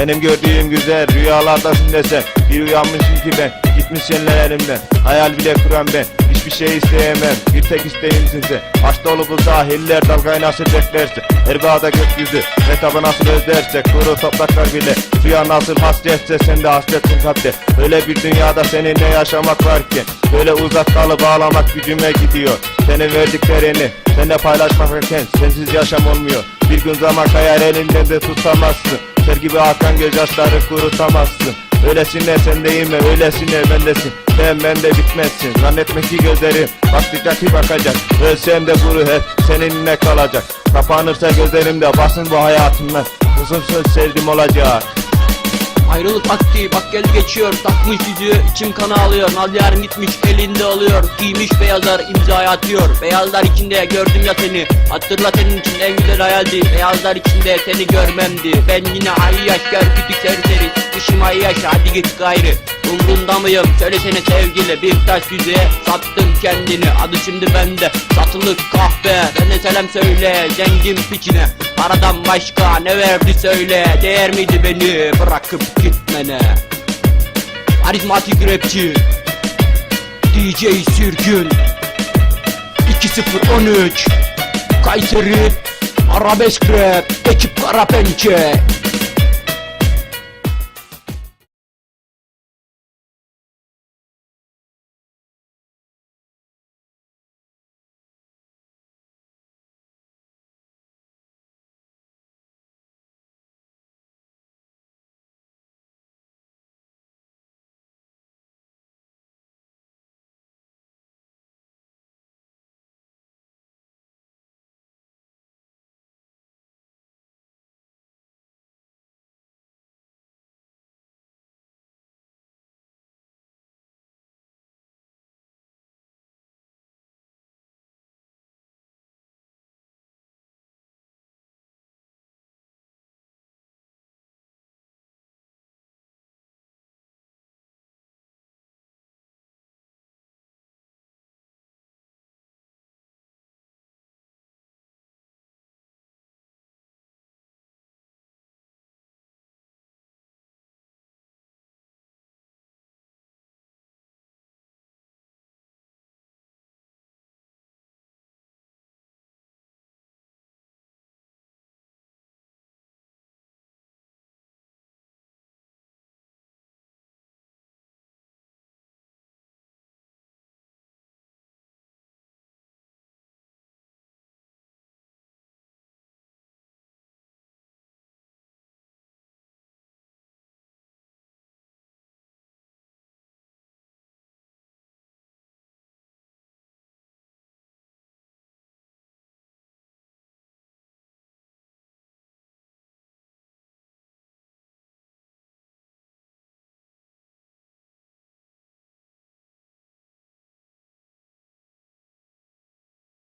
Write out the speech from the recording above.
Benim gördüğüm güzel rüyalardasın desen Bir uyanmışım ki ben gitmiş elimden. Hayal bile kuran ben hiçbir şey isteyemem. Bir tek isteğimsin sen Aç dolu bu sahiller dalgayı nasıl beklerse. Erbağda gökyüzü ve nasıl özlerse Kuru topraklar bile. Suya nasıl hasretse Sen de hasretsin kalpte. Öyle bir dünyada seninle yaşamak varken Böyle uzak kalı bağlamak gücüme gidiyor. Senin verdiklerini Seninle paylaşmak varken sensiz yaşam olmuyor Bir gün zaman kayar elinden de tutamazsın. Ser gibi akan gözyaşları kurutamazsın. Öylesine sendeyim ve öylesine bendesin. Sen bende bitmezsin. Zannetme ki gözlerim baktıkça ki bakacak. Ölsem de kuru hep seninle kalacak. Kapanırsa gözlerimde basın bu hayatımdan. Uzun söz sevdim olacak Ayrılık vakti bak gel geçiyor. Takmış yüzüğü içim kana alıyor. Nal yarın gitmiş elinde oluyor Giymiş beyazlar imzaya atıyor. Beyazlar içinde gördüm ya seni. Hatırla senin için en güzel hayaldi. Beyazlar içinde seni görmemdi. Ben yine ayyaş gör kütük serseri Dışım ayyaş hadi git gayrı Umrunda mıyım? Söylesene sevgili Bir taş yüzüğe sattın kendini. Adı şimdi bende satılık kahve Ben de selam söyle zengin piçine. Paradan başka ne verdi söyle. Değer miydi beni bırakıp gitmene? Karizmatik rapçi DJ Sürgün. 2013 Kayseri Arabesk rap Ekip Kara Pençe